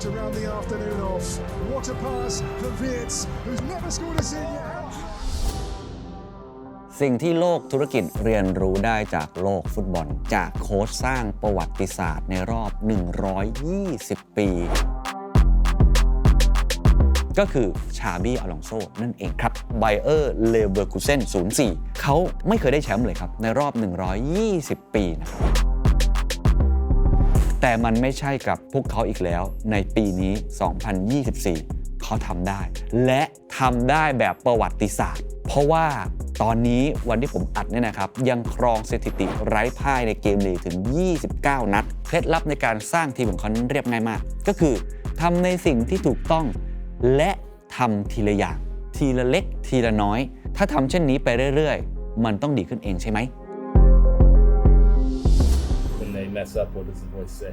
to round the afternoon off. What a pass for Wirtz, who's never scored a senior สิ่งที่โลกธุรกิจเรียนรู้ได้จากโลกฟุตบอล จากโค้ชสร้างประวัติศาสตร์ในรอบ 120 ปี ก็คือชาบี้อลองโซนั่นเองครับไบเออร์เลเวอร์คูเซน04 เขาไม่เคยได้แชมป์เลยครับ ในรอบ 120 ปีนะครับ แต่มันไม่ใช่กับพวกเขาอีกแล้วในปีนี้ 2024 เขาทำได้ และทำได้แบบประวัติศาสตร์ เพราะว่าตอนนี้วันที่ผมอัดเนี่ยนะครับ ยังครองสถิติไร้พ่ายในเกมลีกถึง 29 นัด เคล็ดลับในการสร้างทีมของเขาเรียบง่ายมาก ก็คือทำในสิ่งที่ถูกต้อง และทำทีละอย่าง ทีละเล็กทีละน้อย ถ้าทำเช่นนี้ไปเรื่อย ๆ มันต้องดีขึ้นเองใช่ไหม mess up, what does the voice say?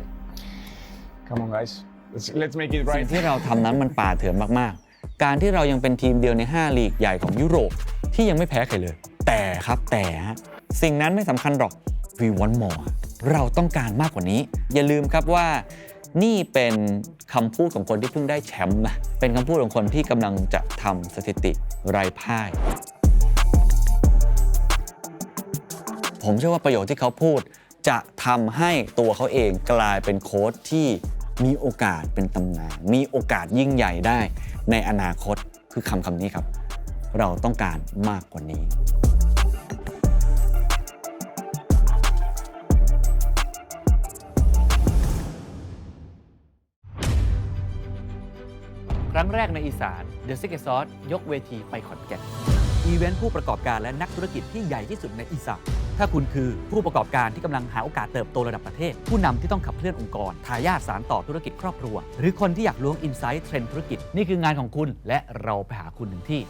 Come on, guys. Let's, let's make it สิ่ right. งที่เราทำนั้นมันป่าเถื่อนมากๆ การที่เรายังเป็นทีมเดียวใน 5 ลีกใหญ่ของยุโรปที่ยังไม่แพ้ใครเลย แต่ครับแต่ฮะสิ่งนั้นไม่สำคัญหรอก we want more เราต้องการมากกว่านี้ อย่าลืมครับว่านี่เป็นคำพูดของคนที่เพิ่งได้แชมป์นะเป็นคำพูดของคนที่กำลังจะทำสถิติไร้พ่าย ผมเชื่อว่าประโยชน์ที่เขาพูด จะทำให้ตัวเขาเองกลายเป็นโค้ชที่มีโอกาสเป็นตำนาน มีโอกาสยิ่งใหญ่ได้ในอนาคตคือคำคำนี้ครับ เราต้องการมากกว่านี้ครั้งแรกในอีสาน The Secret Sauce ยกเวทีไปขอนแก่น อีเวนต์ผู้ประกอบการและนักธุรกิจที่ใหญ่ที่สุดในอีสาน ถ้าคุณคือผู้ประกอบการที่กำลังหาโอกาสเติบโตระดับประเทศ ผู้นำที่ต้องขับเคลื่อนองค์กรทายาทสารต่อธุรกิจครอบครัว หรือคนที่อยากล้วงอินไซต์เทรนด์ธุรกิจ นี่คืองานของคุณและเราไปหาคุณถึงที่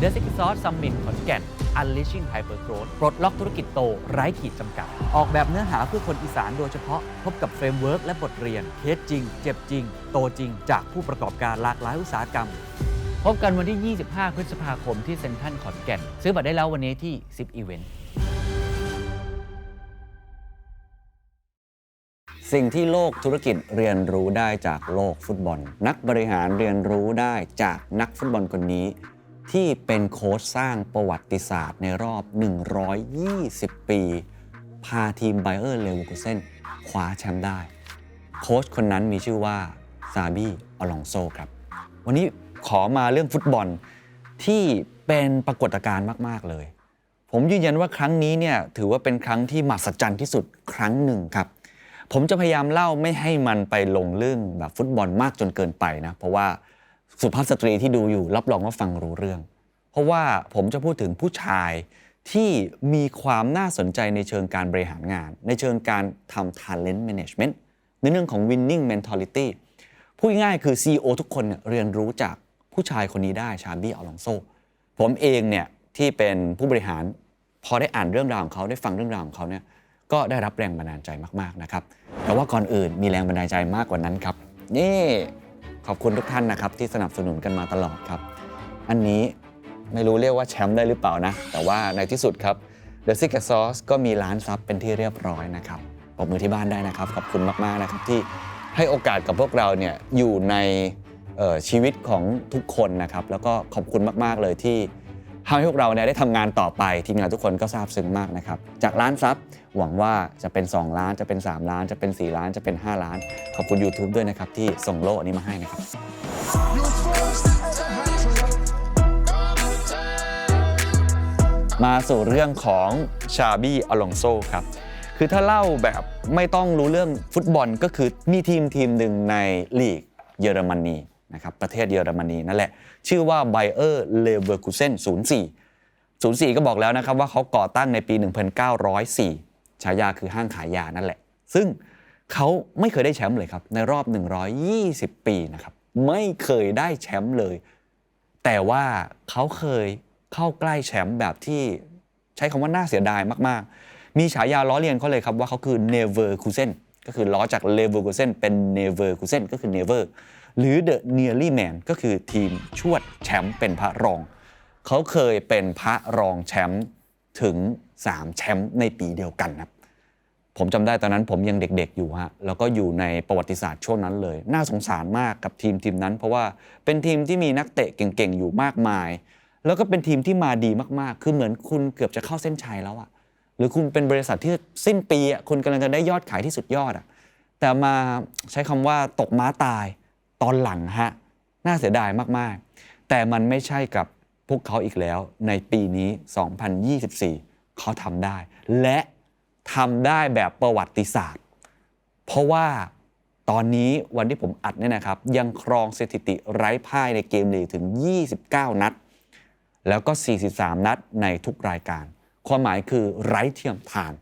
The Secret Sauce Summit ขอนแก่น Unleashing Hypergrowth ปลดล็อกธุรกิจโต ไร้ขีดจำกัด ออกแบบเนื้อหาเพื่อคนอีสานโดยเฉพาะ พบกับเฟรมเวิร์กและบทเรียน เคสจริง เจ็บจริง โตจริง จากผู้ประกอบการหลากหลายอุตสาหกรรม พบกันวันที่ 25 พฤษภาคมที่เซ็นทรัลขอนแก่น ซื้อบัตรได้แล้ววันนี้ที่ 10 Event สิ่งที่โลกธุรกิจเรียนรู้ได้จากโลกฟุตบอล นักบริหารเรียนรู้ได้จากนักฟุตบอลคนนี้ ที่เป็นโค้ชสร้างประวัติศาสตร์ในรอบ 120 ปี พาทีมไบเออร์เลเวอร์คูเซนคว้าแชมป์ได้ โค้ชคนนั้นมีชื่อว่าซาบีอลองโซครับ วันนี้ขอมาเรื่องฟุตบอลที่เป็นปรากฏการณ์มาก ๆ เลย ผมยืนยันว่าครั้งนี้เนี่ยถือว่าเป็นครั้งที่มหัศจรรย์ที่สุดครั้งหนึ่งครับ ผมจะพยายามเล่าไม่ให้มันไปลงเรื่องแบบฟุตบอลมากจนเกินไปนะ เพราะว่าสุภาพสตรีที่ดูอยู่รับรองว่าฟังรู้เรื่อง เพราะว่าผมจะพูดถึงผู้ชายที่มีความน่าสนใจในเชิงการบริหารงาน ในเชิงการทำ talent management ในเรื่องของ winning mentality พูดง่ายคือ CEO ทุกคนเนี่ยเรียนรู้จากผู้ชายคนนี้ได้ชาบี้อลองโซผมเองเนี่ยที่เป็นผู้บริหารพอได้อ่านเรื่องราวของเขาได้ฟังเรื่องราวของเขาเนี่ย ก็ได้รับแรงบันดาลใจมากๆนะครับ แต่ว่าก่อนอื่นมีแรงบันดาลใจมากกว่านั้นครับ นี่ขอบคุณทุกท่านนะครับที่สนับสนุนกันมาตลอดครับ อันนี้ไม่รู้เรียกว่าแชมป์ได้หรือเปล่านะ แต่ว่าในที่สุดครับ The Secret Sauce ก็มีร้านซับเป็นที่เรียบร้อยนะครับปรบมือที่บ้านได้นะครับ ขอบคุณมากๆนะครับที่ให้โอกาสกับพวกเราเนี่ยอยู่ในชีวิตของทุกคนนะครับ แล้วก็ขอบคุณมากๆเลยที่ทำให้พวกเราเนี่ยได้ทำงานต่อไปทีมงานทุกคนก็ซาบซึ้งมากนะครับ จากร้านซับ หวังว่าจะเป็น 2 ล้านจะเป็น 3 ล้านจะเป็น 4 ล้านจะเป็น 5 ล้าน ขอบคุณ YouTube ด้วยนะครับ ที่ส่งโล่อันนี้มาให้นะครับ มาสู่เรื่องของชาบี้อลองโซครับคือถ้าเล่าแบบไม่ต้องรู้เรื่องฟุตบอลก็คือมีทีมทีมหนึ่งในลีกเยอรมนีนะครับประเทศเยอรมนีนั่นแหละ ชื่อว่าไบเออร์เลเวอร์คูเซน04 04 ก็บอกแล้วนะครับว่าเขาก่อตั้งในปี 1904 ฉายาคือห้างขายยานั่นแหละ ซึ่งเขาไม่เคยได้แชมป์เลยครับ ในรอบ 120 ปีนะครับ ไม่เคยได้แชมป์เลย แต่ว่าเขาเคยเข้าใกล้แชมป์แบบที่ใช้คำว่าน่าเสียดายมากๆ มีฉายาล้อเลียนเขาเลยครับว่าเขาคือ never k u s e n ก็คือล้อจาก lever k u s e n เป็น never k u s e n ก็คือ never หรือ the nearly man ก็คือทีมชวดแชมป์เป็นพระรอง เขาเคยเป็นพระรองแชมป์ ถึง 3 แชมป์ในปีเดียวกันครับผมจำได้ตอนนั้นผมยังเด็กๆอยู่ฮะแล้วก็อยู่ในประวัติศาสตร์ช่วงนั้นเลย น่าสงสารมากกับทีมทีมนั้น เพราะว่าเป็นทีมที่มีนักเตะเก่งๆอยู่มากมาย แล้วก็เป็นทีมที่มาดีมากๆ คือเหมือนคุณเกือบจะเข้าเส้นชัยแล้วอะหรือคุณเป็นบริษัทที่สิ้นปีอะคุณกำลังจะได้ยอดขายที่สุดยอดอะแต่มาใช้คำว่าตกม้าตายตอนหลังฮะน่าเสียดายมากๆ แต่มันไม่ใช่กับ พวกเขาอีกแล้วในปีนี้ 2024 เขาทำได้ และทำได้แบบประวัติศาสตร์ เพราะว่าตอนนี้วันที่ผมอัดเนี่ยนะครับ ยังครองสถิติไร้พ่ายในเกมลีกถึง 29 นัด แล้วก็ 43 นัดในทุกรายการ ความหมายคือไร้เทียมทาน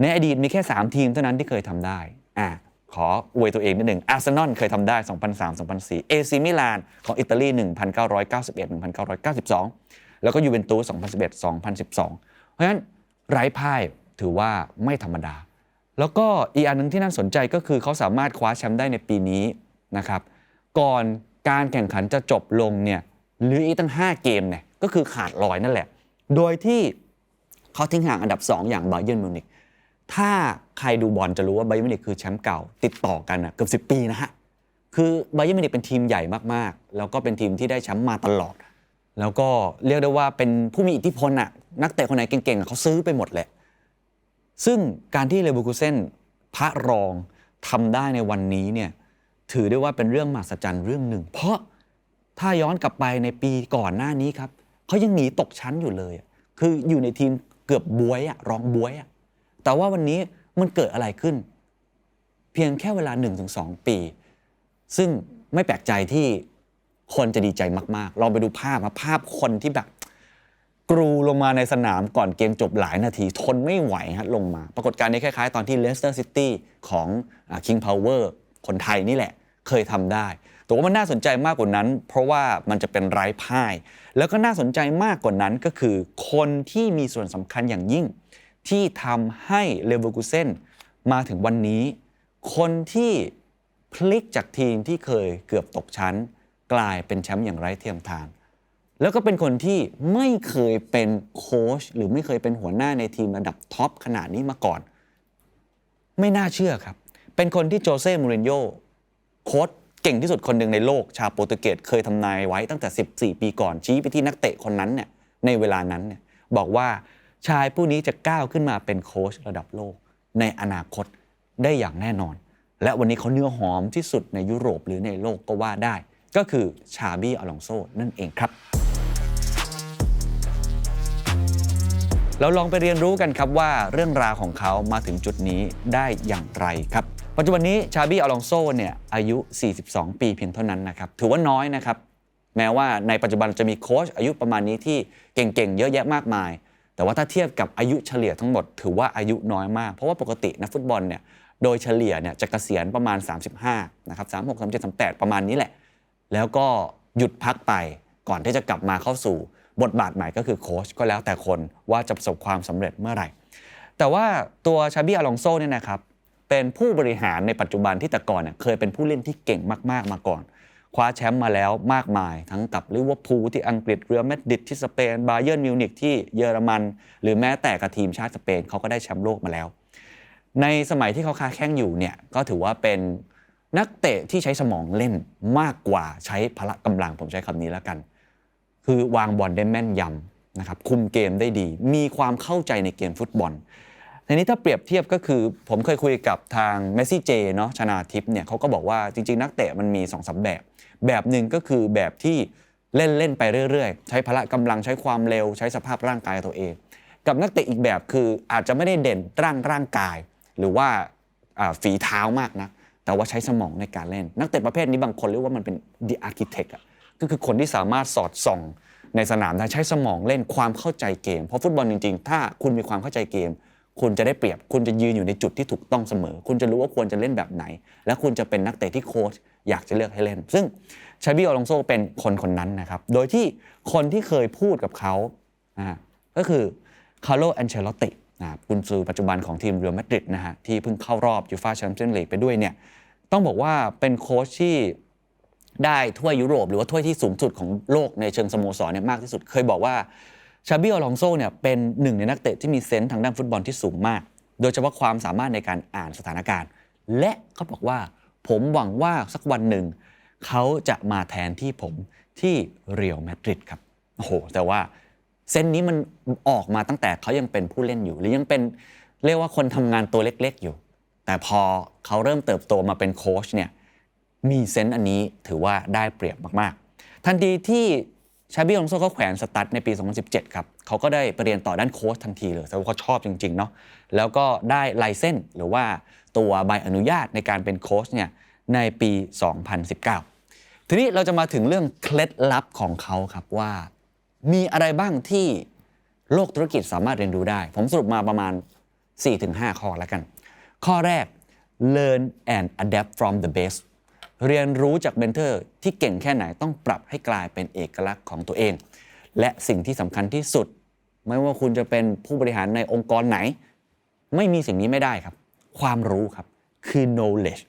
ในอดีตมีแค่ 3 ทีมเท่านั้นที่เคยทำได้อะ ขออวยตัวเองนิดหนึ่งอาร์เซนอลเคยทำได้ 2003-2004เอซีมิลานของอิตาลี 1991-1992 แล้วก็ยูเวนตุส2011-2012 เพราะฉะนั้นไร้พ่ายถือว่าไม่ธรรมดา แล้วก็อีกอันหนึ่งที่น่าสนใจก็คือเขาสามารถคว้าแชมป์ได้ในปีนี้นะครับก่อนการแข่งขันจะจบลงเนี่ยหรืออีกตั้ง 5 เกมเนี่ยก็คือขาดลอยนั่นแหละ โดยที่เขาทิ้งห่างอันดับ 2 อย่างบาเยิร์นมิวนิกถ้าใครดูบอลจะรู้ว่าไบเยิร์มิวนิกคือแชมป์เก่า ติดต่อกันนะเกือบ10 ปีนะฮะ คือไบเยิร์มิวนิกเป็นทีมใหญ่มากๆ แล้วก็เป็นทีมที่ได้แชมป์มาตลอด แล้วก็เรียกได้ว่าเป็นผู้มีอิทธิพลน่ะนักเตะคนไหนเก่งๆเขาซื้อไปหมดแหละ ซึ่งการที่เลเวอร์คูเซนพระรองทำได้ในวันนี้เนี่ยถือได้ว่าเป็นเรื่องมหัศจรรย์เรื่องหนึ่ง เพราะถ้าย้อนกลับไปในปีก่อนหน้านี้ครับเขายังหนีตกชั้นอยู่เลย คืออยู่ในทีมเกือบบวยอะรองบวยอะแต่ว่าวันนี้ มันเกิดอะไรขึ้น เพียงแค่เวลา 1-2 ปี ซึ่งไม่แปลกใจที่คนจะดีใจมากๆ ลองไปดูภาพมาภาพคนที่แบบ กรูลงมาในสนามก่อนเกมจบหลายนาที ทนไม่ไหวฮะลงมา ปรากฏการณ์นี้คล้ายๆ ตอนที่เลสเตอร์ซิตี้ของคิงพาวเวอร์คนไทยนี่แหละ เคยทำได้แต่ว่ามันน่าสนใจมากกว่านั้น เพราะว่ามันจะเป็นไร้พ่าย แล้วก็น่าสนใจมากกว่านั้นก็คือ คนที่มีส่วนสำคัญอย่างยิ่ง ที่ทำให้เลเวอร์คูเซนมาถึงวันนี้ คนที่พลิกจากทีมที่เคยเกือบตกชั้น กลายเป็นแชมป์อย่างไร้เทียมทาน แล้วก็เป็นคนที่ไม่เคยเป็นโค้ชหรือไม่เคยเป็นหัวหน้าในทีมระดับท็อปขนาดนี้มาก่อน ไม่น่าเชื่อครับ เป็นคนที่โจเซ่มูรินโญ่โค้ชเก่งที่สุดคนหนึ่งในโลกชาวโปรตุเกสเคยทำนายไว้ตั้งแต่ 14 ปีก่อนชี้ไปที่นักเตะคนนั้นเนี่ยในเวลานั้นเนี่ยบอกว่า ชายผู้นี้จะก้าวขึ้นมาเป็นโค้ชระดับโลก ในอนาคตได้อย่างแน่นอน และวันนี้เขาเนื้อหอมที่สุดในยุโรปหรือในโลกก็ว่าได้ ก็คือชาบี้อลองโซนั่นเองครับ เราลองไปเรียนรู้กันครับว่าเรื่องราวของเขามาถึงจุดนี้ได้อย่างไรครับปัจจุบันนี้ชาบี้อลองโซเนี่ยอายุ 42 ปีเพียงเท่านั้นนะครับถือว่าน้อยนะครับแม้ว่าในปัจจุบันจะมีโค้ชอายุประมาณนี้ที่เก่งๆ เยอะแยะมากมาย แต่ว่าถ้าเทียบกับอายุเฉลี่ยทั้งหมดถือว่าอายุน้อยมาก เพราะว่าปกตินักฟุตบอลเนี่ยโดยเฉลี่ยเนี่ยจะเกษียณประมาณ 35นะครับ36 37 38 ประมาณนี้แหละ แล้วก็หยุดพักไปก่อนที่จะกลับมาเข้าสู่บทบาทใหม่ก็คือโค้ชก็แล้วแต่คนว่าจะประสบความสำเร็จเมื่อไหร่ แต่ว่าตัวชาบี้อลองโซเนี่ยนะครับเป็นผู้บริหารในปัจจุบันที่แต่ก่อนเนี่ยเคยเป็นผู้เล่นที่เก่งมาก ๆ มาก่อน คว้าแชมป์มาแล้วมากมาย ทั้งกับลิเวอร์พูลที่อังกฤษเรอัลมาดริดที่สเปนบาเยิร์นมิวนิกที่เยอรมัน หรือแม้แต่กับทีมชาติสเปนเขาก็ได้แชมป์โลกมาแล้ว ในสมัยที่เขาค้าแข่งอยู่เนี่ยก็ถือว่าเป็นนักเตะที่ใช้สมองเล่นมากกว่าใช้พละกำลังผมใช้คำนี้แล้วกัน คือวางบอลได้แม่นยำนะครับคุมเกมได้ดี มีความเข้าใจในเกมฟุตบอล ทีนี้ถ้าเปรียบเทียบก็คือ ผมเคยคุยกับทางเมสซี่เจเนาะชนาทิพย์เนี่ยเขาก็บอกว่าจริง ๆ นักเตะมันมี2อสแบบ แบบหนึ่งก็คือแบบที่เล่นเล่นไปเรื่อยๆ ใช้พละกำลังใช้ความเร็วใช้สภาพร่างกายตัวเอง กับนักเตะอีกแบบคืออาจจะไม่ได้เด่นร่างร่างกาย หรือว่าฝีเท้ามากนะแต่ว่าใช้สมองในการเล่น นักเตะประเภทนี้บางคนเรียกว่ามันเป็น the architect อะก็คือคนที่สามารถสอดส่องในสนามได้ใช้สมองเล่นความเข้าใจเกม เพราะฟุตบอลจริงๆ ถ้าคุณมีความเข้าใจเกม คุณจะได้เปรียบ คุณจะยืนอยู่ในจุดที่ถูกต้องเสมอ คุณจะรู้ว่าควรจะเล่นแบบไหน และคุณจะเป็นนักเตะที่โค้ชอยากจะเลือกให้เล่น ซึ่งชาบิโอลองโซเป็นคนคนนั้นนะครับ โดยที่คนที่เคยพูดกับเขาก็คือคาร์โลแอนเชลอตตินะครับกุนซือปัจจุบันของทีมเรอัลมาดริดนะฮะที่เพิ่งเข้ารอบยูฟ่าแชมเปี้ยนลีกไปด้วยเนี่ยต้องบอกว่าเป็นโค้ชที่ได้ถ้วยยุโรป หรือว่าถ้วยที่สูงสุดของโลกในเชิงสโมสรเนี่ยมากที่สุดเคยบอกว่า ชาบิโอลองโซเนี่ยเป็นหนึ่งในนักเตะที่มีเซนส์ทางด้านฟุตบอลที่สูงมาก โดยเฉพาะความสามารถในการอ่านสถานการณ์ และเขาบอกว่า ผมหวังว่าสักวันหนึ่ง เขาจะมาแทนที่ผมที่เรียลมาดริดครับโอ้โหแต่ว่าเส้นนี้มันออกมาตั้งแต่เขายังเป็นผู้เล่นอยู่ หรือยังเป็นเรียกว่าคนทำงานตัวเล็กๆอยู่ แต่พอเขาเริ่มเติบโตมาเป็นโค้ชเนี่ยมีเซนส์อันนี้ถือว่าได้เปรียบมากๆ ทันทีที่ ชาบิอลองโซเขาแขวนสตัดในปี 2017 ครับเขาก็ได้ไปเรียนต่อด้านโค้ชทันทีเลยแต่ว่าเขาชอบจริงๆเนาะแล้วก็ได้ไลเซนส์หรือว่าตัวใบอนุญาตในการเป็นโค้ชเนี่ยในปี 2019 ทีนี้เราจะมาถึงเรื่องเคล็ดลับของเขาครับว่า มีอะไรบ้างที่โลกธุรกิจสามารถเรียนรู้ได้ ผมสรุปมาประมาณ 4-5 ข้อแล้วกัน ข้อแรก learn and adapt from the best เรียนรู้จากเมนเทอร์ที่เก่งแค่ไหนต้องปรับให้กลายเป็นเอกลักษณ์ของตัวเอง และสิ่งที่สำคัญที่สุด ไม่ว่าคุณจะเป็นผู้บริหารในองค์กรไหน ไม่มีสิ่งนี้ไม่ได้ครับ ความรู้ครับ คือ knowledge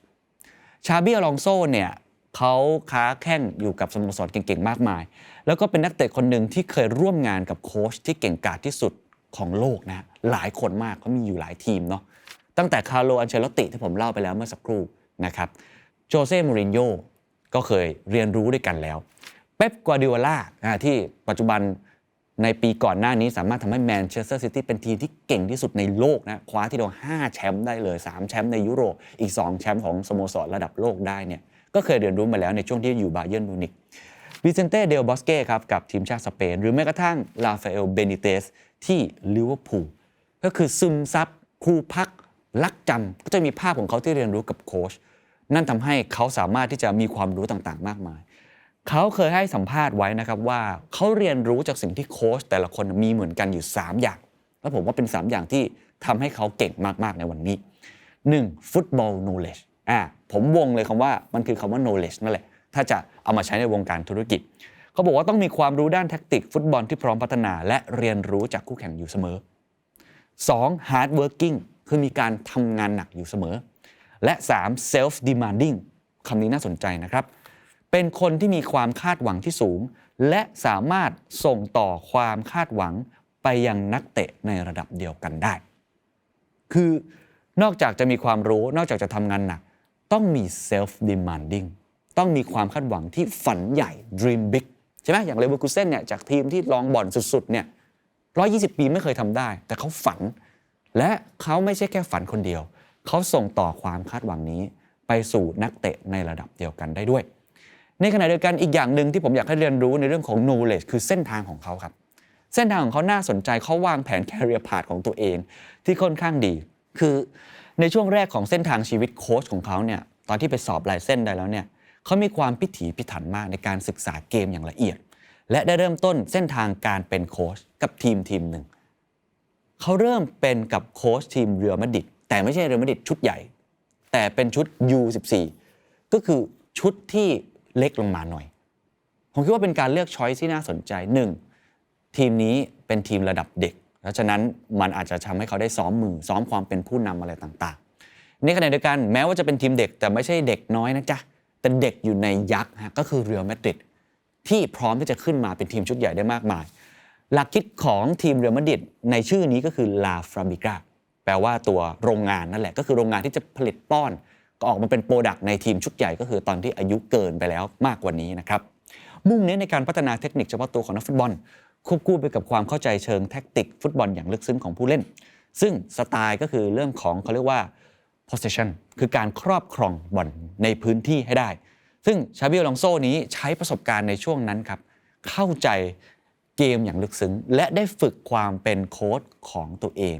ชาบิอลองโซเนี่ยเขาค้าแข่งอยู่กับสโมสรเก่งๆ มากมาย แล้วก็เป็นนักเตะคนหนึ่งที่เคยร่วมงานกับโค้ชที่เก่งกาจที่สุดของโลกนะหลายคนมากเขามีอยู่หลายทีมเนาะตั้งแต่คาร์โลอันเชลติที่ผมเล่าไปแล้วเมื่อสักครู่นะครับ โจเซ่มูรินโญ่ก็เคยเรียนรู้ด้วยกันแล้ว เป๊ปกัวดิโอลาที่ปัจจุบันในปีก่อนหน้านี้สามารถทำให้แมนเชสเตอร์ซิตี้เป็นทีมที่เก่งที่สุดในโลกนะคว้าที่เดียว5แชมป์ได้เลย 3 แชมป์ในยุโรป อีก 2 แชมป์ของสโมสรระดับโลกได้เนี่ยก็เคยเรียนรู้มาแล้วในช่วงที่อยู่บาเยิร์นมูนิกวิเซนเต้เดลบอสเก้ครับกับทีมชาติสเปน หรือแม้กระทั่งลาฟาเอลเบนิเตสที่ลิเวอร์พูลก็คือซึมซับครูพักลักจำก็จะมีภาพของเขาที่เรียนรู้กับโค้ช นั่นทำให้เขาสามารถที่จะมีความรู้ต่างๆ มากมาย เขาเคยให้สัมภาษณ์ไว้นะครับว่าเขาเรียนรู้จากสิ่งที่โค้ชแต่ละคนมีเหมือนกันอยู่ 3 อย่าง แล้วผมว่าเป็น 3 อย่างที่ทำให้เขาเก่งมากๆในวันนี้ 1. Football knowledge อ่าผมวงเลยคำว่ามันคือคำว่า knowledge นั่นแหละ ถ้าจะเอามาใช้ในวงการธุรกิจ เขาบอกว่าต้องมีความรู้ด้านแท็กติก ฟุตบอลที่พร้อมพัฒนา และเรียนรู้จากคู่แข่งอยู่เสมอ 2. hard working คือมีการทำงานหนักอยู่เสมอ และ 3. self demanding คำนี้น่าสนใจนะครับ เป็นคนที่มีความคาดหวังที่สูง และสามารถส่งต่อความคาดหวังไปยังนักเตะในระดับเดียวกันได้ คือนอกจากจะมีความรู้ นอกจากจะทำงานหนัก ต้องมี self demanding ต้องมีความคาดหวังที่ฝันใหญ่ dream big ใช่ไหมอย่างเลเวอร์คูเซนเนี่ยจากทีมที่ลองบ่อนสุดๆเนี่ย120ปีไม่เคยทำได้ แต่เขาฝัน และเขาไม่ใช่แค่ฝันคนเดียว เขาส่งต่อความคาดหวังนี้ ไปสู่นักเตะในระดับเดียวกันได้ด้วย ในขณะเดียวกันอีกอย่างหนึ่งที่ผมอยากให้เรียนรู้ในเรื่องของ knowledge คือเส้นทางของเขาครับ เส้นทางของเขาน่าสนใจเขาวางแผน career path ของตัวเอง ที่ค่อนข้างดี คือในช่วงแรกของเส้นทางชีวิตโค้ชของเขาเนี่ยตอนที่ไปสอบลายเส้นได้แล้วเนี่ยเขามีความพิถีพิถันมากในการศึกษาเกมอย่างละเอียด และได้เริ่มต้นเส้นทางการเป็นโค้ชกับทีมทีมหนึ่งเขาเริ่มเป็นกับโค้ชทีมเรียลมาดิด แต่ไม่ใช่เรียลมาดริดชุดใหญ่ แต่เป็นชุด U14 ก็คือชุดที่เล็กลงมาหน่อย ผมคิดว่าเป็นการเลือกช้อยที่น่าสนใจหนึ่งทีมนี้เป็นทีมระดับเด็ก เพราะฉะนั้นมันอาจจะทำให้เขาได้ซ้อมมือ ซ้อมความเป็นผู้นำอะไรต่างๆ ในขณะเดียวกันแม้ว่าจะเป็นทีมเด็กแต่ไม่ใช่เด็กน้อยนะจ๊ะแต่เด็กอยู่ในยักษ์ฮะก็คือเรียลมาดริดที่พร้อมที่จะขึ้นมาเป็นทีมชุดใหญ่ได้มากมาย หลักคิดของทีมเรียลมาดริดในชื่อนี้ก็คือ La Fabrica แปลว่าตัวโรงงานนั่นแหละ ก็คือโรงงานที่จะผลิตป้อน ก็ออกมาเป็นโปรดักต์ในทีมชุดใหญ่ก็คือตอนที่อายุเกินไปแล้วมากกว่านี้นะครับมุ่งเน้นในการพัฒนาเทคนิคเฉพาะตัวของนักฟุตบอลควบคู่ไปกับความเข้าใจเชิงแท็กติกฟุตบอลอย่างลึกซึ้งของผู้เล่น ซึ่งสไตล์ก็คือเรื่องของเขาเรียกว่า possession คือการครอบครองบอลในพื้นที่ให้ได้ ซึ่งชาบิอลองโซนี้ใช้ประสบการณ์ในช่วงนั้นครับ เข้าใจเกมอย่างลึกซึ้ง และได้ฝึกความเป็นโค้ชของตัวเอง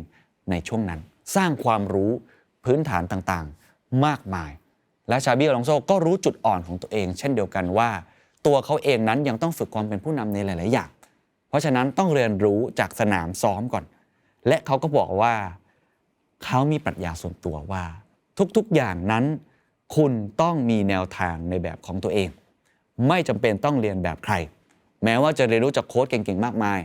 ในช่วงนั้น สร้างความรู้พื้นฐานต่างๆ มากมาย และชาบิอลองโซก็รู้จุดอ่อนของตัวเอง เช่นเดียวกันว่า ตัวเขาเองนั้นยังต้องฝึกความเป็นผู้นำในหลาย ๆ อย่าง เพราะฉะนั้นต้องเรียนรู้จากสนามซ้อมก่อน และเขาก็บอกว่าเขามีปรัชญาส่วนตัวว่า ทุกๆอย่างนั้นคุณต้องมีแนวทางในแบบของตัวเอง ไม่จำเป็นต้องเรียนแบบใคร แม้ว่าจะเรียนรู้จากโค้ชเก่งๆ มากมาย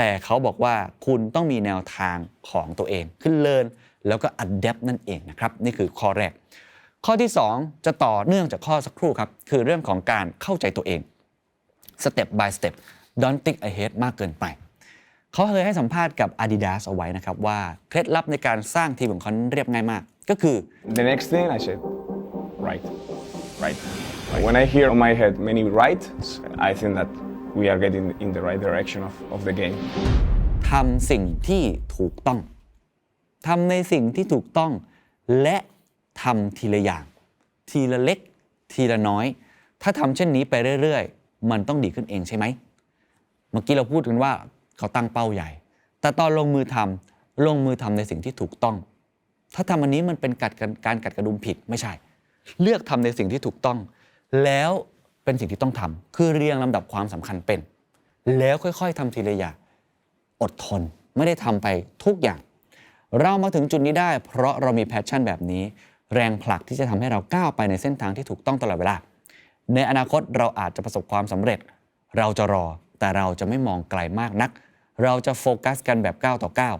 แต่เขาบอกว่าคุณต้องมีแนวทางของตัวเอง ขึ้นเลินแล้วก็อัดแ t นั่นเองนะครับ นี่คือข้อแรก ข้อที่ 2 จะต่อเนื่องจากข้อสักครู่ครับ คือเรื่องของการเข้าใจตัวเอง step by step don't think ahead มากเกินไป เขาเคยให้สัมภาษณ์กับ Adidas เอาไว้นะครับ ว่าเคล็ดลับในการสร้างทีมของเขาเรียบง่ายมาก ก็คือ The next thing I said, right, right. When I hear on my head many right, I think that we are getting in the right direction of, of the game. ทำสิ่งที่ถูกต้องทำในสิ่งที่ถูกต้อง และทำทีละอย่าง ทีละเล็ก ทีละน้อย ถ้าทำเช่นนี้ไปเรื่อยๆ มันต้องดีขึ้นเองใช่ไหม เมื่อกี้เราพูดกันว่าเขาตั้งเป้าใหญ่ แต่ตอนลงมือทำลงมือทำในสิ่งที่ถูกต้อง ถ้าทำอันนี้มันเป็นกัดกันการกัดกระดุมผิดไม่ใช่ เลือกทำในสิ่งที่ถูกต้อง แล้ว เป็นสิ่งที่ต้องทำคือเรียงลำดับความสำคัญเป็น แล้วค่อยๆทำทีละอย่างอดทนไม่ได้ทำไปทุกอย่าง เรามาถึงจุดนี้ได้ เพราะเรามีแพชชั่นแบบนี้ แรงผลักที่จะทำให้เราก้าวไปในเส้นทางที่ถูกต้องตลอดเวลา ในอนาคตเราอาจจะประสบความสำเร็จ เราจะรอแต่เราจะไม่มองไกลมากนัก เราจะโฟกัสกันแบบก้าวต่อก้าว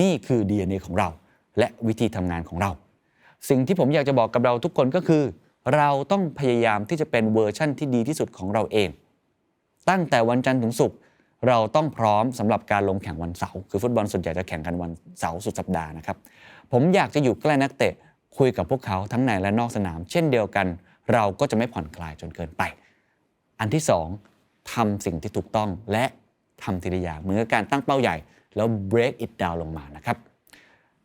นี่คือ DNA ของเรา และวิธีทำงานของเรา สิ่งที่ผมอยากจะบอกกับเราทุกคนก็คือ เราต้องพยายามที่จะเป็นเวอร์ชั่นที่ดีที่สุดของเราเอง ตั้งแต่วันจันทร์ถึงศุกร์เราต้องพร้อมสำหรับการลงแข่งวันเสาร์คือฟุตบอลส่วนใหญ่จะแข่งกันวันเสาร์สุดสัปดาห์นะครับ ผมอยากจะอยู่ใกล้นักเตะคุยกับพวกเขาทั้งในและนอกสนาม เช่นเดียวกัน เราก็จะไม่ผ่อนคลายจนเกินไป อันที่สองทำสิ่งที่ถูกต้องและทำทีละอย่างเหมือนกับการตั้งเป้าใหญ่ แล้ว break it down ลงมานะครับ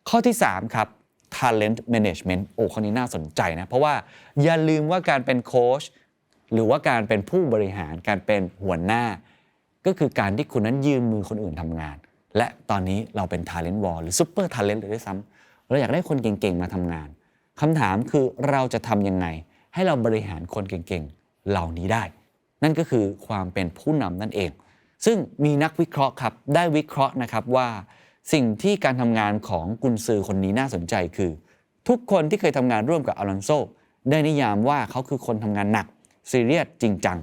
ข้อที่ 3 ครับ talent management โอ้ข้อนี้น่าสนใจนะ เพราะว่าอย่าลืมว่าการเป็นโค้ชหรือว่าการเป็นผู้บริหารการเป็นหัวหน้า ก็คือการที่คุณนั้นยืมมือคนอื่นทำงาน และตอนนี้เราเป็น talent war หรือ super talent เลยด้วยซ้ำเราอยากได้คนเก่งๆมาทำงานคำถามคือเราจะทำยังไง ให้เราบริหารคนเก่งๆเหล่านี้ได้ นั่นก็คือความเป็นผู้นำนั่นเอง ซึ่งมีนักวิเคราะห์ครับได้วิเคราะห์นะครับว่า สิ่งที่การทำงานของกุนซือคนนี้น่าสนใจคือ ทุกคนที่เคยทำงานร่วมกับอลอนโซได้นิยามว่าเขาคือคนทำงานหนักซีเรียสจริงจัง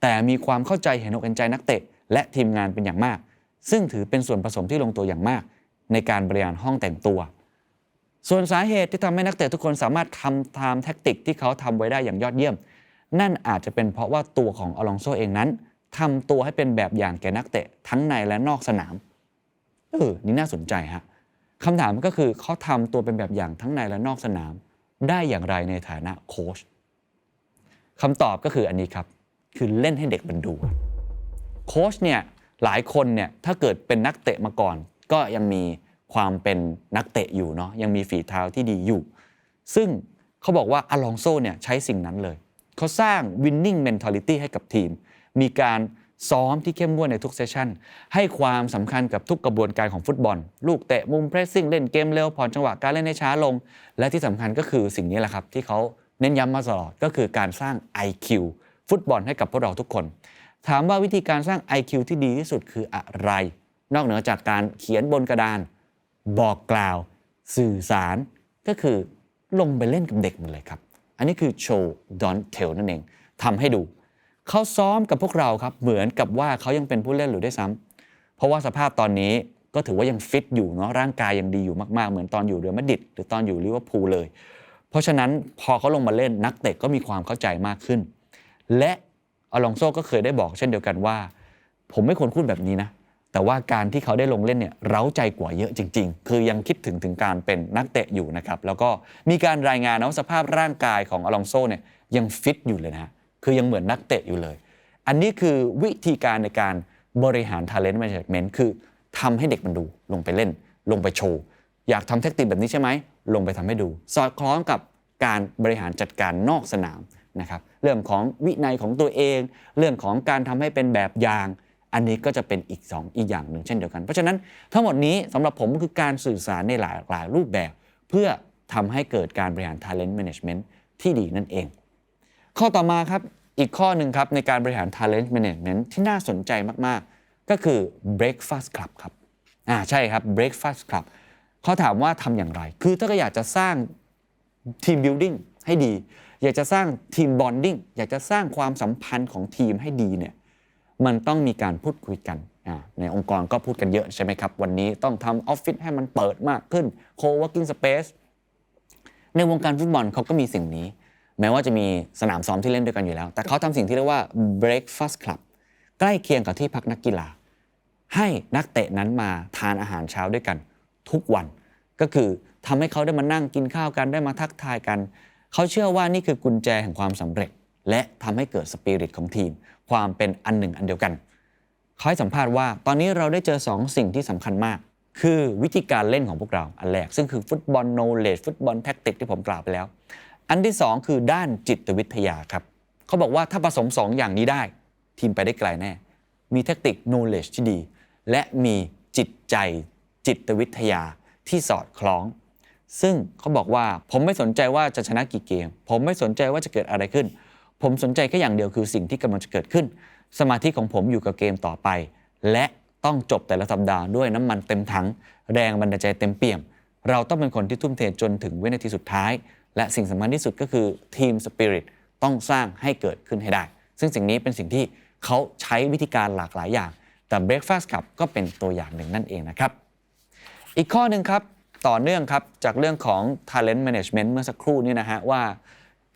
แต่มีความเข้าใจเห็นอกเห็นใจนักเตะ และทีมงานเป็นอย่างมาก ซึ่งถือเป็นส่วนผสมที่ลงตัวอย่างมาก ในการบริหารห้องแต่งตัว ส่วนสาเหตุที่ทำให้นักเตะทุกคนสามารถทำตามแท็กติกที่เขาทำไว้ได้อย่างยอดเยี่ยม นั่นอาจจะเป็นเพราะว่าตัวของอลองโซเองนั้นทำตัวให้เป็นแบบอย่างแก่นักเตะทั้งในและนอกสนาม เออนี่น่าสนใจฮะคำถามก็คือเขาทำตัวเป็นแบบอย่างทั้งในและนอกสนาม ได้อย่างไรในฐานะโค้ชคำตอบก็คืออันนี้ครับ คือเล่นให้เด็กมันดูโค้ชเนี่ยหลายคนเนี่ยถ้าเกิดเป็นนักเตะมาก่อน ก็ยังมีความเป็นนักเตะอยู่เนาะยังมีฝีเท้าที่ดีอยู่ ซึ่งเขาบอกว่าอลองโซเนี่ยใช้สิ่งนั้นเลย เขาสร้าง winning mentality ให้กับทีม มีการ ซ้อมที่เข้มงวดในทุกเซสชันให้ความสำคัญกับทุกกระบวนการของฟุตบอล ลูกเตะมุมเพรสซิ่งเล่นเกมเร็วผ่อนจังหวะการเล่นให้ช้าลง และที่สำคัญก็คือสิ่งนี้แหละครับ ที่เขาเน้นย้ำมาตลอดก็คือการสร้าง IQ ฟุตบอลให้กับพวกเราทุกคน ถามว่าวิธีการสร้าง IQ ที่ดีที่สุดคืออะไร นอกเหนือจากการเขียนบนกระดาน บอกกล่าว สื่อสาร ก็คือลงไปเล่นกับเด็กมันเลยครับ อันนี้คือโชว์ don't tell นั่นเองทำให้ดู เขาซ้อมกับพวกเราครับเหมือนกับว่าเขายังเป็นผู้เล่นหรือได้ซ้ำเพราะว่าสภาพตอนนี้ก็ถือว่ายังฟิตอยู่เนาะร่างกายยังดีอยู่มากๆ เหมือนตอนอยู่เรือมาดิดหรือตอนอยู่ลิเวอร์พูลเลย เพราะฉะนั้นพอเขาลงมาเล่นนักเตะก็มีความเข้าใจมากขึ้น และอลองโซก็เคยได้บอกเช่นเดียวกันว่า ผมไม่ควรพูดแบบนี้นะแต่ว่าการที่เขาได้ลงเล่นเนี่ยเร้าใจกว่าเยอะจริง ๆ คือยังคิดถึงถึงการเป็นนักเตะอยู่นะครับแล้วก็มีการรายงานนะว่าสภาพร่างกายของอลองโซเนี่ยยังฟิตอยู่เลยนะฮะ คือยังเหมือนนักเตะอยู่เลย อันนี้คือวิธีการในการบริหาร talent management คือทำให้เด็กมันดูลงไปเล่น ลงไปโชว์ อยากทำเทคนิคแบบนี้ใช่ไหม ลงไปทำให้ดู สอดคล้องกับการบริหารจัดการนอกสนามนะครับเรื่องของวินัยของตัวเอง เรื่องของการทำให้เป็นแบบอย่าง อันนี้ก็จะเป็นอีก 2 อีกอย่างหนึ่งเช่นเดียวกัน เพราะฉะนั้นทั้งหมดนี้สำหรับผมคือการสื่อสารในหลายหลายรูปแบบ เพื่อทำให้เกิดการบริหาร talent management ที่ดีนั่นเอง ข้อต่อมาครับอีกข้อหนึ่งครับในการบริหาร talent management ที่น่าสนใจมากๆ ก็คือ breakfast club ครับอ่าใช่ครับ breakfast club เขาถามว่าทำอย่างไร คือถ้าก็อยากจะสร้างทีม building ให้ดี อยากจะสร้างทีม bonding อยากจะสร้างความสัมพันธ์ของทีมให้ดีเนี่ยมันต้องมีการพูดคุยกันอ่าในองค์กรก็พูดกันเยอะใช่ไหมครับ วันนี้ต้องทำออฟฟิศให้มันเปิดมากขึ้น co-working space ในวงการฟุตบอลเขาก็มีสิ่งนี้ แม้ว่าจะมีสนามซ้อมที่เล่นด้วยกันอยู่แล้ว แต่เขาทำสิ่งที่เรียกว่า breakfast club ใกล้เคียงกับที่พักนักกีฬา ให้นักเตะนั้นมาทานอาหารเช้าด้วยกันทุกวัน ก็คือทำให้เขาได้มานั่งกินข้าวกันได้มาทักทายกัน เขาเชื่อว่านี่คือกุญแจแห่งความสำเร็จ และทำให้เกิดสปิริตของทีม ความเป็นอันหนึ่งอันเดียวกันเขาให้สัมภาษณ์ว่า ตอนนี้เราได้เจอ 2 สิ่งที่สำคัญมาก คือวิธีการเล่นของพวกเราอันแรกซึ่งคือฟุตบอลโนเลดฟุตบอลแท็กติกที่ผมกล่าวไปแล้ว อันที่ 2 คือด้านจิตวิทยาครับเขาบอกว่าถ้าผสม 2 อย่างนี้ได้ ทีมไปได้ไกลแน่ มีแท็กติกโนเล e ที่ดี และมีจิตใจจิตวิทยาที่สอดคล้อง ซึ่งเขาบอกว่าผมไม่สนใจว่าจะชนะกี่เกม ผมไม่สนใจว่าจะเกิดอะไรขึ้น ผมสนใจแค่อย่างเดียวคือสิ่งที่กำลังจะเกิดขึ้น สมาธิของผมอยู่กับเกมต่อไป และต้องจบแต่ละสัปดาห์ด้วยน้ำมันเต็มถัง แรงบันดาลใจเต็มเปี่ยม เราต้องเป็นคนที่ทุ่มเทจนถึงวินาทีสุดท้าย และสิ่งสำคัญที่สุดก็คือทีมสปิริตต้องสร้างให้เกิดขึ้นให้ได้ ซึ่งสิ่งนี้เป็นสิ่งที่เขาใช้วิธีการหลากหลายอย่าง แต่ Breakfast Club ก็เป็นตัวอย่างหนึ่งนั่นเองนะครับ อีกข้อหนึ่งครับ ต่อเนื่องครับ จากเรื่องของ talent management เมื่อสักครู่นี้นะฮะว่า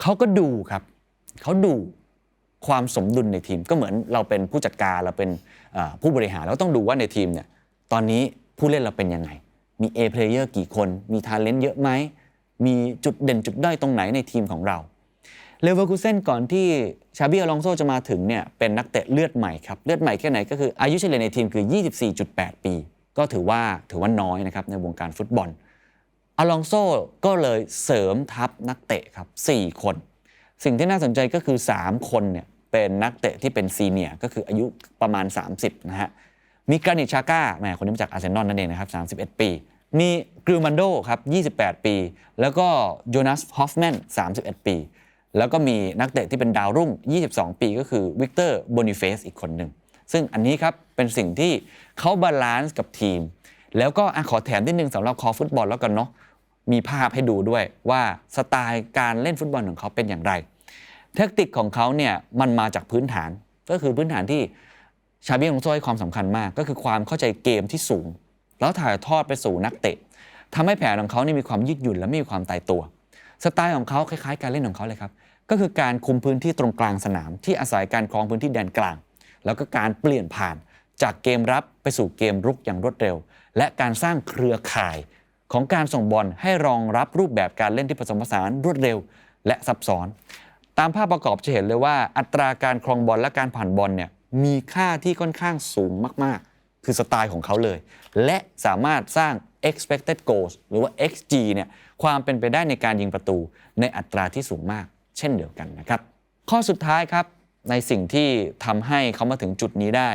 เขาก็ดูครับเขาดูความสมดุลในทีมก็เหมือนเราเป็นผู้จัดการเราเป็นผู้บริหารเราต้องดูว่าในทีมเนี่ยตอนนี้ผู้เล่นเราเป็นยังไง มี A player กี่คน มี talent เยอะไหม มีจุดเด่นจุดด้อยตรงไหนในทีมของเราเลเวอร์คูเซนก่อนที่ชาบิอลองโซจะมาถึงเนี่ยเป็นนักเตะเลือดใหม่ครับ เลือดใหม่แค่ไหนก็คืออายุเฉลี่ยในทีมคือ 24.8 ปี ก็ถือว่าถือว่าน้อยนะครับในวงการฟุตบอลอลองโซก็เลยเสริมทัพนักเตะครับ 4 คน สิ่งที่น่าสนใจก็คือ 3 คนเนี่ยเป็นนักเตะที่เป็นซีเนียก็คืออายุประมาณ 30 นะฮะมีกรานิชชาก้าแหมคนนี้มาจากอาร์เซนอลนั่นเองนะครับ 31 ปี มีกริวมันโดครับ 28 ปี แล้วก็โยนัสฮอฟแมน 31 ปี แล้วก็มีนักเตะที่เป็นดาวรุ่ง 22 ปีก็คือวิกเตอร์โบนิเฟสอีกคนหนึ่ง ซึ่งอันนี้ครับ เป็นสิ่งที่เขาบาลานซ์กับทีม แล้วก็อขอแถมนิดนึงสำหรับคอฟุตบอลแล้วกันเนาะ มีภาพให้ดูด้วยว่าสไตล์การเล่นฟุตบอลของเขาเป็นอย่างไรแทคติกของเขาเนี่ยมันมาจากพื้นฐาน ก็คือพื้นฐานที่ชาบิองโซให้ความสำคัญมาก ก็คือความเข้าใจเกมที่สูง แล้วถ่ายทอดไปสู่นักเตะทำให้แผนของเขานี่มีความยืดหยุ่นและไม่มีความตายตัว สไตล์ของเขาคล้ายๆ การเล่นของเขาเลยครับ ก็คือการคุมพื้นที่ตรงกลางสนาม ที่อาศัยการครองพื้นที่แดนกลาง แล้วก็การเปลี่ยนผ่านจากเกมรับไปสู่เกมรุกอย่างรวดเร็ว และการสร้างเครือข่ายของการส่งบอลให้รองรับรูปแบบการเล่นที่ผสมผสานรวดเร็ว และซับซ้อน ตามภาพประกอบจะเห็นเลยว่า อัตราการครองบอลและการผ่านบอลเนี่ยมีค่าที่ค่อนข้างสูงมากๆ คือสไตล์ของเขาเลย และสามารถสร้าง expected goals หรือว่า XG เนี่ยความเป็นไปได้ในการยิงประตูในอัตราที่สูงมาก เช่นเดียวกันนะครับ ข้อสุดท้ายครับในสิ่งที่ทำให้เขามาถึงจุดนี้ได้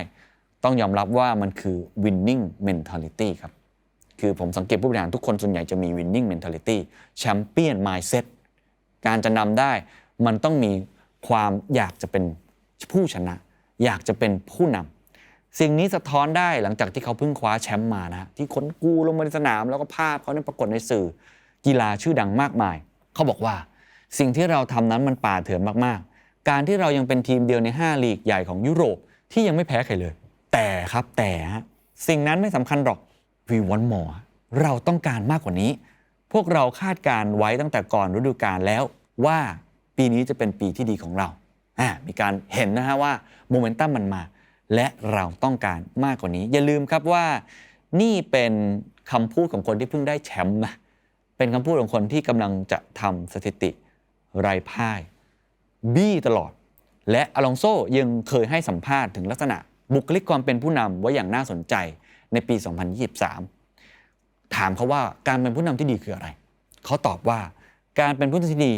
ต้องยอมรับว่ามันคือ winning mentality ครับ คือผมสังเกตผู้บริหารทุกคนส่วนใหญ่จะมี winning mentality champion mindset การจะนำได้มันต้องมีความอยากจะเป็นผู้ชนะ อยากจะเป็นผู้นำ สิ่งนี้สะท้อนได้หลังจากที่เขาเพิ่งคว้าแชมป์มานะที่ขนกูลงมาในสนาม แล้วก็ภาพเขานั้นปรากฏในสื่อกีฬาชื่อดังมากมาย เขาบอกว่า สิ่งที่เราทำนั้นมันป่าเถื่อนมากๆ การที่เรายังเป็นทีมเดียวใน 5 ลีกใหญ่ของยุโรปที่ยังไม่แพ้ใครเลย แต่ครับแต่สิ่งนั้นไม่สำคัญหรอก we want more เราต้องการมากกว่านี้ พวกเราคาดการไว้ตั้งแต่ก่อนฤดูกาลแล้วว่าปีนี้จะเป็นปีที่ดีของเราอ่ามีการเห็นนะฮะว่าโมเมนตัมมันมา และเราต้องการมากกว่านี้ อย่าลืมครับว่านี่เป็นคำพูดของคนที่เพิ่งได้แชมป์นะเป็นคำพูดของคนที่กำลังจะทำสถิติไร้พ่าย บี้ตลอด และอลองโซยังเคยให้สัมภาษณ์ถึงลักษณะบุคลิกความเป็นผู้นำไว้อย่างน่าสนใจในปี 2023 ถามเขาว่าการเป็นผู้นำที่ดีคืออะไร เขาตอบว่าการเป็นผู้นำที่ดี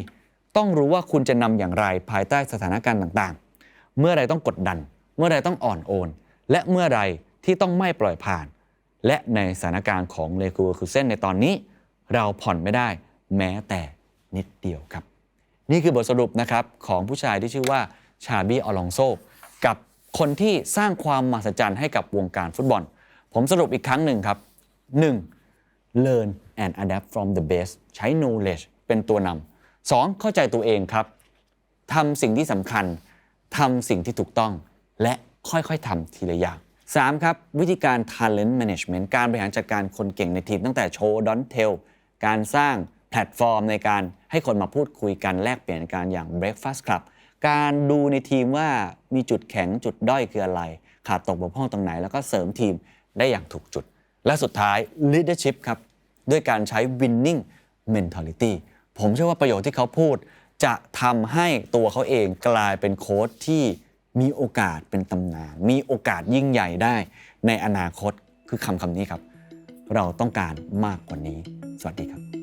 ต้องรู้ว่าคุณจะนำอย่างไรภายใต้สถานการณ์ต่างๆ เมื่อไรต้องกดดัน เมื่อไรต้องอ่อนโอน และเมื่อไรที่ต้องไม่ปล่อยผ่าน และในสถานการณ์ของเลกูคูเซนในตอนนี้ เราผ่อนไม่ได้แม้แต่นิดเดียวครับ นี่คือบทสรุปนะครับของผู้ชายที่ชื่อว่าชาบีอลองโซกับคนที่สร้างความมหัศจรรย์ให้กับวงการฟุตบอล ผมสรุปอีกครั้งหนึ่งครับ 1. learn and adapt from the best ใช้ knowledge เป็นตัวนำ 2. เข้าใจตัวเองครับทำสิ่งที่สำคัญทำสิ่งที่ถูกต้อง และค่อยๆทำทีละอย่าง 3. ครับ วิธีการ talent management การบริหารจัดการคนเก่งในทีมตั้งแต่โชว์ดอนเทลการสร้างแพลตฟอร์มในการให้คนมาพูดคุยกันแลกเปลี่ยนกันอย่าง Breakfast Club การดูในทีมว่ามีจุดแข็งจุดด้อยคืออะไร ขาดตกบกพร่องตรงไหน แล้วก็เสริมทีมได้อย่างถูกจุด และสุดท้าย leadership ครับ ด้วยการใช้ winning mentality ผมเชื่อว่าประโยชน์ที่เขาพูด จะทำให้ตัวเขาเองกลายเป็นโค้ชที่ มีโอกาสเป็นตำนาน มีโอกาสยิ่งใหญ่ได้ในอนาคตคือคำคำนี้ครับ เราต้องการมากกว่านี้ สวัสดีครับ